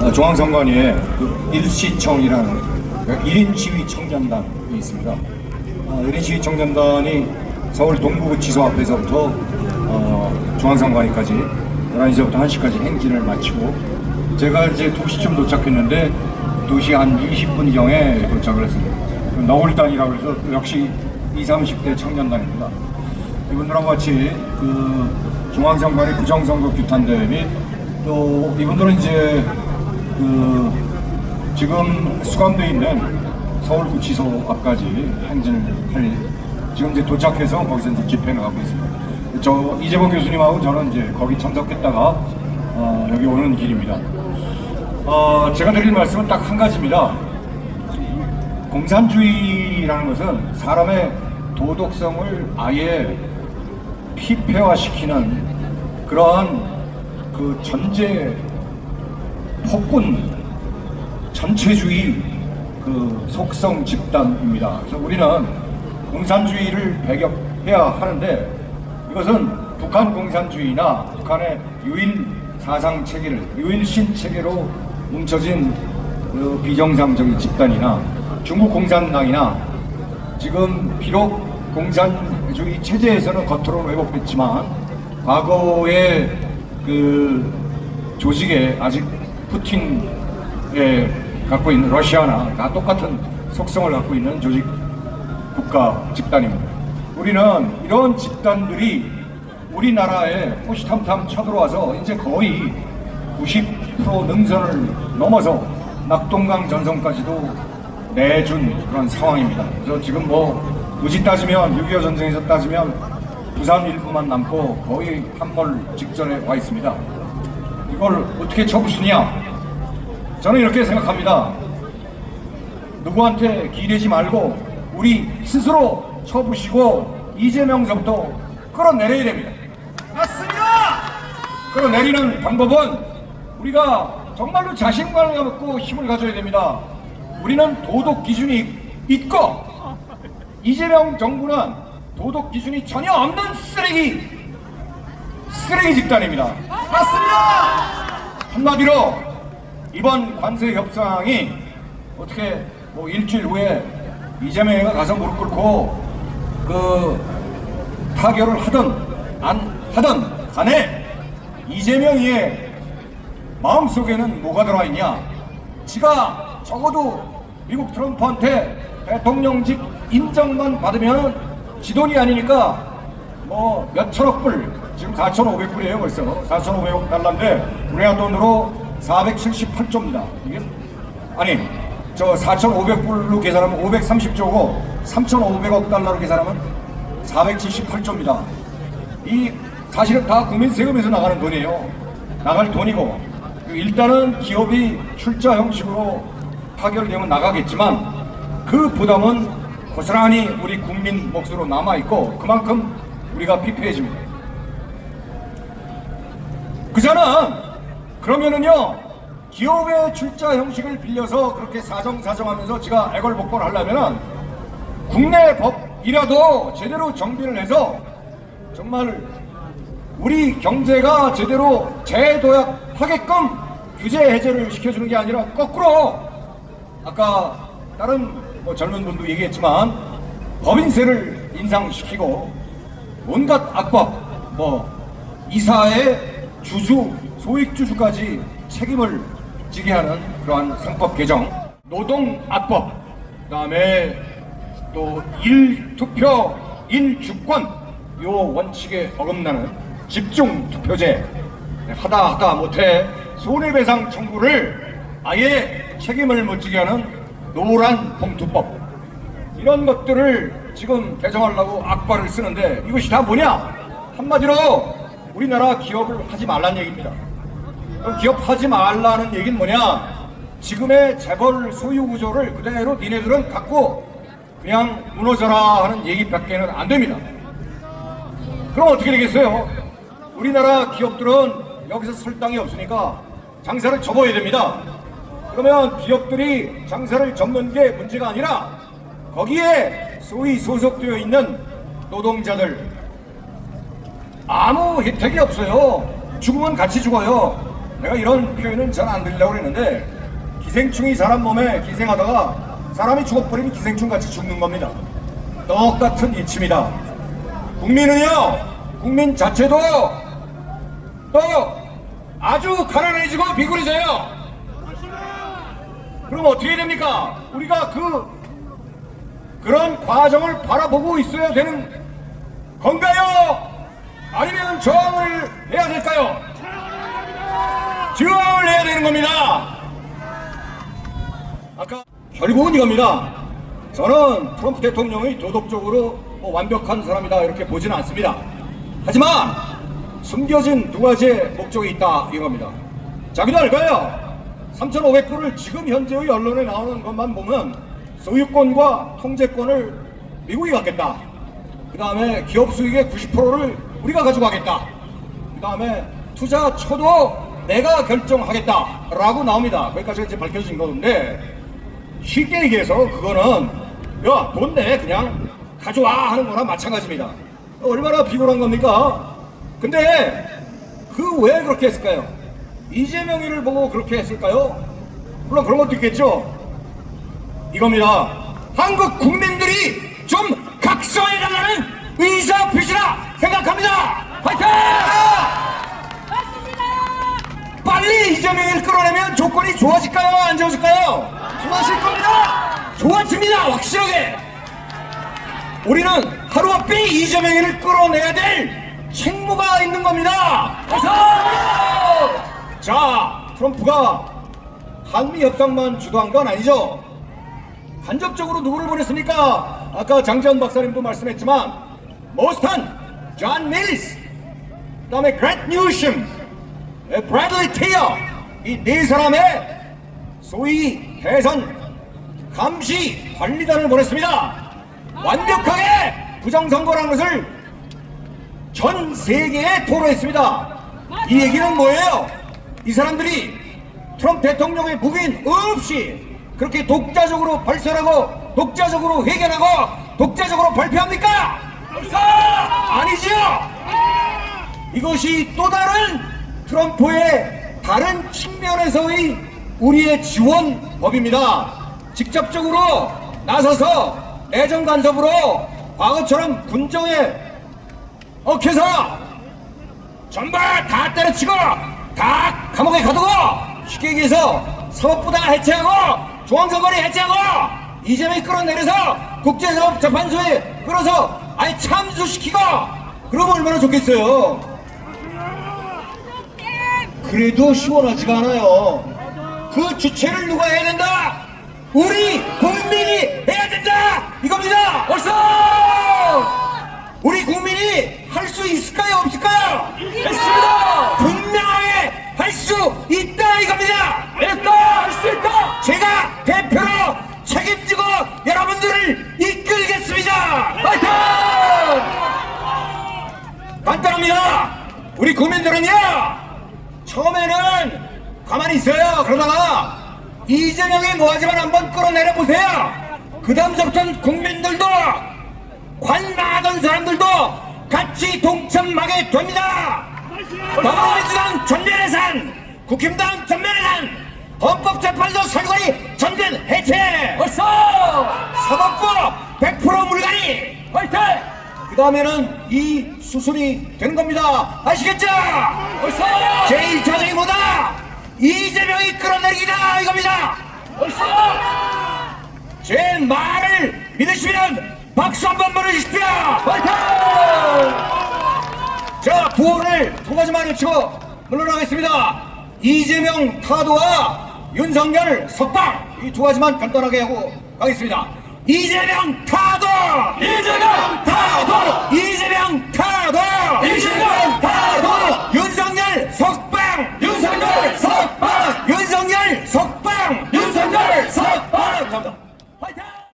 어, 중앙선관위에 그 일시청이라는 1인 시위 청년단이 있습니다. 어, 1인 시위 청년단이 서울 동부구치소 앞에서부터 어, 중앙선관위까지 11시부터 1시까지 행진을 마치고 제가 이제 2시쯤 도착했는데 2시 한 20분경에 도착을 했습니다. 그 너울단이라고 해서 역시 20, 30대 청년단입니다. 이분들하고 같이 그 중앙선관위 부정선거 규탄대 및 또 이분들은 이제 그 지금 수감돼 있는 서울구치소 앞까지 행진을 할 지금 이제 도착해서 거기서 이제 집회를 하고 있습니다. 저 이재범 교수님하고 저는 이제 거기 참석했다가 어, 여기 오는 길입니다. 어, 제가 드릴 말씀은 딱 한 가지입니다. 공산주의라는 것은 사람의 도덕성을 아예 피폐화시키는 그러한 그 전제 폭군 전체주의 그 속성 집단입니다. 그래서 우리는 공산주의를 배격해야 하는데 이것은 북한 공산주의나 북한의 유일 사상 체계를 유일신 체계로 뭉쳐진 그 비정상적인 집단이나 중국 공산당이나 지금 비록 공산주의 체제에서는 겉으로는 왜곡됐지만 과거의 그 조직에 아직 푸틴에 갖고 있는 러시아나 다 똑같은 속성을 갖고 있는 조직 국가 집단입니다. 우리는 이런 집단들이 우리나라에 호시탐탐 쳐들어와서 이제 거의 90% 능선을 넘어서 낙동강 전선까지도 내준 그런 상황입니다. 그래서 지금 뭐 굳이 따지면 6.25 전쟁에서 따지면 부산 일부만 남고 거의 한몰 직전에 와 있습니다. 이걸 어떻게 쳐부수냐? 저는 이렇게 생각합니다. 누구한테 기대지 말고 우리 스스로 쳐부시고 이재명서부터 끌어내려야 됩니다. 맞습니다. 끌어내리는 방법은 우리가 정말로 자신감을 갖고 힘을 가져야 됩니다. 우리는 도덕 기준이 있고 이재명 정부는 도덕 기준이 전혀 없는 쓰레기 쓰레기 집단입니다. 맞습니다. 한마디로 이번 관세 협상이 어떻게 뭐 일주일 후에 이재명이가 가서 무릎 꿇고 그 타결을 하든 안 하든 간에 이재명이의 마음속에는 뭐가 들어와 있냐 지가 적어도 미국 트럼프한테 대통령직 인정만 받으면 지돈이 아니니까 뭐 몇천억 불 지금 4,500불이에요 벌써. 4,500억 달러인데 우리나라 돈으로 478조입니다. 이게? 아니 저 4,500불로 계산하면 530조고 3,500억 달러로 계산하면 478조입니다. 이 사실은 다 국민 세금에서 나가는 돈이에요. 나갈 돈이고. 일단은 기업이 출자 형식으로 타결되면 나가겠지만 그 부담은 고스란히 우리 국민 몫으로 남아있고 그만큼 우리가 피폐해집니다. 그자는 그러면은요 기업의 출자 형식을 빌려서 그렇게 사정사정하면서 지가 애걸복걸 하려면은 국내 법이라도 제대로 정비를 해서 정말 우리 경제가 제대로 재도약하게끔 규제 해제를 시켜주는 게 아니라 거꾸로 아까 다른 뭐 젊은 분도 얘기했지만 법인세를 인상시키고 온갖 악법 뭐 이사의 주주 소액 주주까지 책임을 지게 하는 그러한 상법 개정 노동 악법 그다음에 또 일투표 일주권 요 원칙에 어긋나는 집중 투표제. 하다 하다 못해 손해배상 청구를 아예 책임을 못 지게 하는 노란 봉투법. 이런 것들을 지금 개정하려고 악발을 쓰는데 이것이 다 뭐냐? 한마디로 우리나라 기업을 하지 말라는 얘기입니다. 그럼 기업 하지 말라는 얘기는 뭐냐? 지금의 재벌 소유 구조를 그대로 니네들은 갖고 그냥 무너져라 하는 얘기밖에는 안 됩니다. 그럼 어떻게 되겠어요? 우리나라 기업들은 여기서 설 땅이 없으니까 장사를 접어야 됩니다. 그러면 기업들이 장사를 접는 게 문제가 아니라 거기에 소위 소속되어 있는 노동자들 아무 혜택이 없어요. 죽으면 같이 죽어요. 내가 이런 표현은 잘 안 들리려고 그랬는데 기생충이 사람 몸에 기생하다가 사람이 죽어버리면 기생충 같이 죽는 겁니다. 똑같은 이치입니다. 국민은요, 국민 자체도 또 아주 가난해지고 비굴해져요. 그럼 어떻게 됩니까? 우리가 그 그런 과정을 바라보고 있어야 되는 건가요? 아니면 저항을 해야 될까요? 저항을 해야 되는 겁니다. 아까 결국은 이겁니다. 저는 트럼프 대통령이 도덕적으로 뭐 완벽한 사람이다 이렇게 보지는 않습니다. 하지만 숨겨진 두 가지의 목적이 있다 이겁니다. 자기도 알 거예요. 3,500불을 지금 현재의 언론에 나오는 것만 보면 소유권과 통제권을 미국이 갖겠다. 그 다음에 기업 수익의 90%를 우리가 가지고 가겠다. 그 다음에 투자 처도 내가 결정하겠다. 라고 나옵니다. 거기까지 이제 밝혀진 건데, 쉽게 얘기해서 그거는, 야, 돈 내. 그냥 가져와. 하는 거나 마찬가지입니다. 얼마나 비굴한 겁니까? 근데, 그 왜 그렇게 했을까요? 이재명이를 보고 그렇게 했을까요? 물론 그런 것도 있겠죠. 이겁니다. 한국 국민들이 좀 각성해달라는 의사 표시라 생각합니다. 화이팅! 맞습니다. 빨리 이재명을 끌어내면 조건이 좋아질까요? 안 좋아질까요? 좋아질 겁니다. 좋아집니다. 확실하게. 우리는 하루아침에 이재명을 끌어내야 될 책무가 있는 겁니다. 그래서 자 트럼프가 한미 협상만 주도한 건 아니죠. 간접적으로 누구를 보냈습니까? 아까 장재현 박사님도 말씀했지만 모스탄, 존 밀리스, 그다음에 그랜트 뉴션, 브래들리 테이어 이 네 사람의 소위 대선 감시 관리단을 보냈습니다. 완벽하게 부정선거라는 것을 전 세계에 토로했습니다. 이 얘기는 뭐예요? 이 사람들이 트럼프 대통령의 묵인 없이 그렇게 독자적으로 발설하고 독자적으로 회견하고 독자적으로 발표합니까? 아니지요. 이것이 또 다른 트럼프의 다른 측면에서의 우리의 지원법입니다. 직접적으로 나서서 내정 간섭으로 과거처럼 군정에 억해서 전부 다 때려치고 다 감옥에 가두고 쉽게 얘기해서 사법부다 해체하고 중앙선거를 해체하고 이재명이 끌어내려서 국제사법재판소에 끌어서 아예 참수시키고 그러면 얼마나 좋겠어요? 그래도 시원하지가 않아요. 그 주체를 누가 해야 된다? 우리 국민이 해야 된다! 이겁니다! 벌써! 우리 국민이 할 수 있을까요? 없을까요 있습니다 분명하게 할 수 있다 이겁니다. 있다 할 수 있다 제가 대표로 책임지고 여러분들을 이끌겠습니다. 파이팅! 간단합니다. 우리 국민들은요 처음에는 가만히 있어요. 그러다가 이재명이 뭐하지만 한번 끌어내려 보세요. 그 다음서부터는 국민들도 관망하던 사람들도 같이 동참하게 됩니다. 더불어민주당 전면해산, 국힘당 전면해산, 헌법재판소 선거리 전면 해체. 벌써 사법부 100% 물갈이. 화이팅! 그 다음에는 이 수순이 되는 겁니다. 아시겠죠? 벌써 제일 자정이 뭐다? 이재명이 끌어내기다 이겁니다. 벌써 제 말을 믿으시면 박수 한 번 보내주십시오! 화이팅! 자, 구호를 두 가지만 외치고 물러나겠습니다. 이재명 타도와 윤석열 석방! 이 두 가지만 간단하게 하고 가겠습니다. 이재명 타도! 이재명 타도! 이재명 타도! 이재명